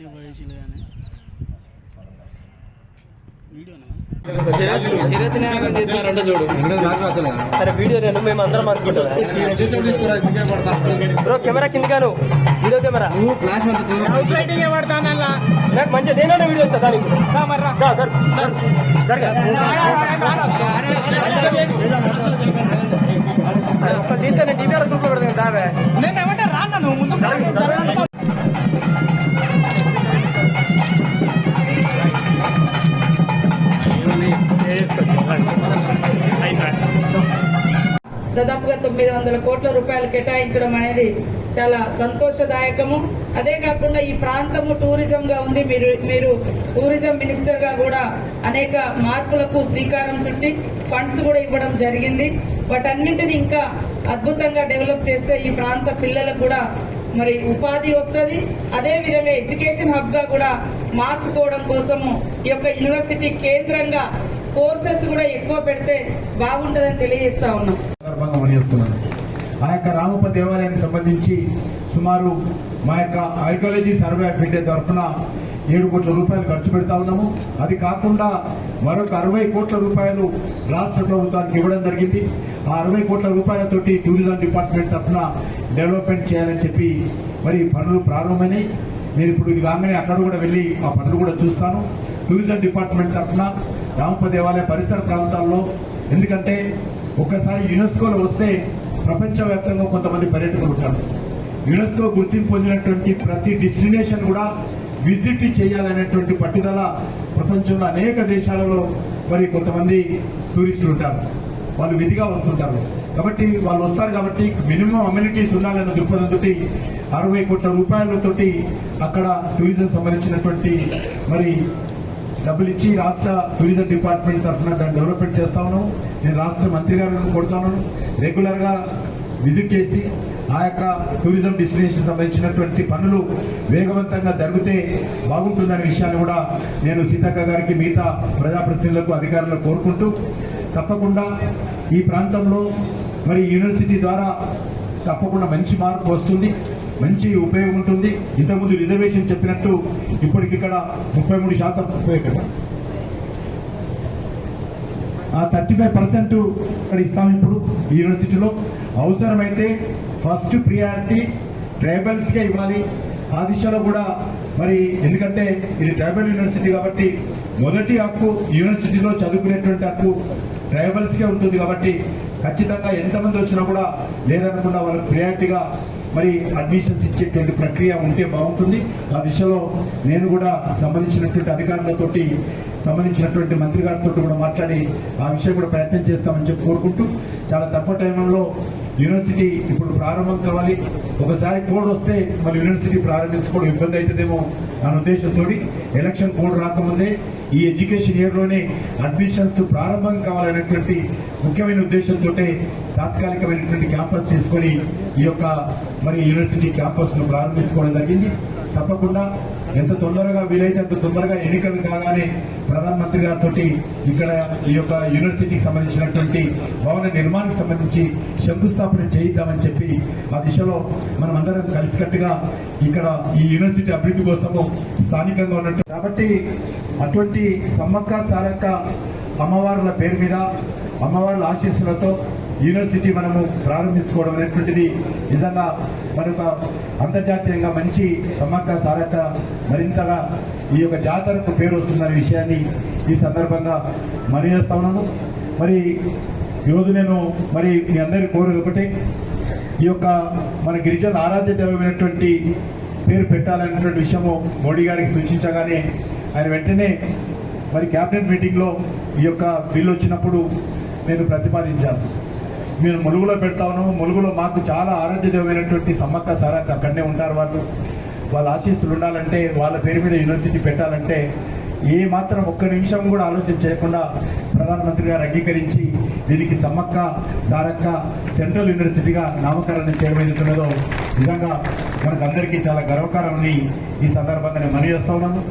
పెట్టి పడేసిలే కానీ వీడియో నేను మేము అందరం బ్రో కెమెరా కిందగాను వీడియో కెమెరా. నాకు మంచిగా నేనే వీడియో ఇస్తా దానికి. తొమ్మిది వందల కోట్ల రూపాయలు కేటాయించడం అనేది చాలా సంతోషదాయకము. అదే కాకుండా ఈ ప్రాంతము టూరిజంగా ఉంది. మీరు మీరు టూరిజం మినిస్టర్గా కూడా అనేక మార్పులకు శ్రీకారం చుట్టి ఫండ్స్ కూడా ఇవ్వడం జరిగింది. వాటన్నింటిని ఇంకా అద్భుతంగా డెవలప్ చేస్తే ఈ ప్రాంత పిల్లలకు కూడా మరి ఉపాధి వస్తుంది. అదే విధంగా ఎడ్యుకేషన్ హబ్గా కూడా మార్చుకోవడం కోసము ఈ యొక్క యూనివర్సిటీ కేంద్రంగా కోర్సెస్ కూడా ఎక్కువ పెడితే బాగుంటుందని తెలియజేస్తా ఉన్నాం. సందర్భంగా మనిస్తున్నాను ఆ యొక్క రామప్ప దేవాలయానికి సంబంధించి సుమారు మా యొక్క ఆర్కియాలజీ సర్వే ఆఫ్ ఇండియా తరఫున ఏడు కోట్ల రూపాయలు ఖర్చు పెడతా ఉన్నాము. అది కాకుండా మరొక అరవై కోట్ల రూపాయలు రాష్ట్ర ప్రభుత్వానికి ఇవ్వడం జరిగింది. ఆ అరవై కోట్ల రూపాయలతోటి టూరిజం డిపార్ట్మెంట్ తరఫున డెవలప్మెంట్ చేయాలని చెప్పి మరి పనులు ప్రారంభమైనాయి. నేను ఇప్పుడు ఇది కాగానే అక్కడ కూడా వెళ్ళి ఆ పనులు కూడా చూస్తాను. టూరిజం డిపార్ట్మెంట్ తరఫున రామప్ప దేవాలయ పరిసర ప్రాంతాల్లో ఎందుకంటే ఒక్కసారి యునెస్కోలో వస్తే ప్రపంచవ్యాప్తంగా కొంతమంది పర్యటకులు ఉంటారు. యునెస్కో గుర్తింపు పొందినటువంటి ప్రతి డెస్టినేషన్ కూడా విజిట్ చేయాలనేటువంటి పట్టుదల ప్రపంచంలో అనేక దేశాలలో మరి కొంతమంది టూరిస్టులు ఉంటారు. వాళ్ళు విధిగా వస్తుంటారు. కాబట్టి వాళ్ళు వస్తారు కాబట్టి మినిమం అమ్యూనిటీస్ ఉండాలన్న దృక్పథంతో అరవై కోట్ల రూపాయలతోటి అక్కడ టూరిజం సంబంధించినటువంటి మరి డబ్బులు ఇచ్చి రాష్ట్ర టూరిజం డిపార్ట్మెంట్ తరఫున దాన్ని డెవలప్మెంట్ చేస్తా ఉన్నాము నేను రాష్ట్ర మంత్రి గారిని కొడుతున్నాను రెగ్యులర్గా విజిట్ చేసి ఆ యొక్క టూరిజం డెస్టినేషన్ సంబంధించినటువంటి పనులు వేగవంతంగా జరిగితే బాగుంటుందనే విషయాన్ని కూడా నేను సీతక్క గారికి మిగతా ప్రజాప్రతినిధులకు అధికారులకు కోరుకుంటూ తప్పకుండా ఈ ప్రాంతంలో మరి యూనివర్సిటీ ద్వారా తప్పకుండా మంచి మార్పు వస్తుంది. మంచి ఉపయోగం ఉంటుంది. ఇంతకుముందు రిజర్వేషన్ చెప్పినట్టు ఇప్పటికిక్కడ ముప్పై మూడు శాతం ఉపయోగం. ఆ థర్టీ ఫైవ్ పర్సెంట్ ఇక్కడ ఇస్తాం ఇప్పుడు యూనివర్సిటీలో. అవసరమైతే ఫస్ట్ ప్రియారిటీ ట్రైబల్స్కే ఇవ్వాలి. ఆ దిశలో కూడా మరి ఎందుకంటే ఇది ట్రైబల్ యూనివర్సిటీ కాబట్టి మొదటి హక్కు యూనివర్సిటీలో చదువుకునేటువంటి హక్కు ట్రైబల్స్కే ఉంటుంది కాబట్టి ఖచ్చితంగా ఎంతమంది వచ్చినా కూడా లేదనకుండా వాళ్ళు ప్రియారిటీగా మరి అడ్మిషన్స్ ఇచ్చేటువంటి ప్రక్రియ ఉంటే బాగుంటుంది. ఆ దిశలో నేను కూడా సంబంధించినటువంటి అధికారులతోటి సంబంధించినటువంటి మంత్రి గారితో కూడా మాట్లాడి ఆ విషయం కూడా ప్రయత్నం చేస్తామని చెప్పి కోరుకుంటూ చాలా తక్కువ టైంలో యూనివర్సిటీ ఇప్పుడు ప్రారంభం కావాలి. ఒకసారి కోడ్ వస్తే మరి యూనివర్సిటీ ప్రారంభించుకోవడం ఇబ్బంది అవుతుందేమో అన్న ఉద్దేశంతో ఎలక్షన్ కోడ్ రాకముందే ఈ ఎడ్యుకేషన్ ఇయర్లోనే అడ్మిషన్స్ ప్రారంభం కావాలనేటువంటి ముఖ్యమైన ఉద్దేశంతో తాత్కాలికమైనటువంటి క్యాంపస్ తీసుకొని ఈ యొక్క మరి యూనివర్సిటీ క్యాంపస్ను ప్రారంభించుకోవడం జరిగింది. తప్పకుండా ఎంత తొందరగా వీలైతే అంత తొందరగా ఎన్నికలు కాగానే ప్రధానమంత్రి గారితో ఇక్కడ ఈ యొక్క యూనివర్సిటీకి సంబంధించినటువంటి భవన నిర్మాణానికి సంబంధించి శంకుస్థాపన చేయిద్దామని చెప్పి ఆ దిశలో మనం అందరం కలిసికట్టుగా ఇక్కడ ఈ యూనివర్సిటీ అభివృద్ధి కోసము స్థానికంగా ఉన్నట్టు కాబట్టి అటువంటి సమ్మక్క సారక్క అమ్మవార్ల పేరు మీద అమ్మవార్ల ఆశీస్సులతో యూనివర్సిటీ మనము ప్రారంభించుకోవడం అనేటువంటిది నిజంగా మరొక అంతర్జాతీయంగా మంచి సమ్మక్క సారక్క మరింతగా ఈ యొక్క జాతరకు పేరు వస్తుందనే విషయాన్ని ఈ సందర్భంగా మనీ ఉన్నాను మరి ఈరోజు నేను మరి మీ అందరి కోరేది ఒకటే ఈ యొక్క మన గిరిజన ఆరాధ్య దైవమైనటువంటి పేరు పెట్టాలనేటువంటి విషయము మోడీ గారికి సూచించగానే ఆయన వెంటనే మరి క్యాబినెట్ మీటింగ్లో ఈ యొక్క బిల్లు వచ్చినప్పుడు నేను ప్రతిపాదించాను. మీరు ములుగులో పెడతాను. ములుగులో మాకు చాలా ఆరాధ్యమైనటువంటి సమ్మక్క సారక్క అక్కడనే ఉంటారు వాళ్ళు. వాళ్ళ ఆశీస్సులు ఉండాలంటే వాళ్ళ పేరు మీద యూనివర్సిటీ పెట్టాలంటే ఏ మాత్రం ఒక్క నిమిషం కూడా ఆలోచన చేయకుండా ప్రధానమంత్రి గారు అంగీకరించి దీనికి సమ్మక్క సారక్క సెంట్రల్ యూనివర్సిటీగా నామకరణం చేయబోతున్నదో నిజంగా మనకు అందరికీ చాలా గర్వకారం ఈ సందర్భంగా నేను మనవి చేస్తా ఉన్నాను.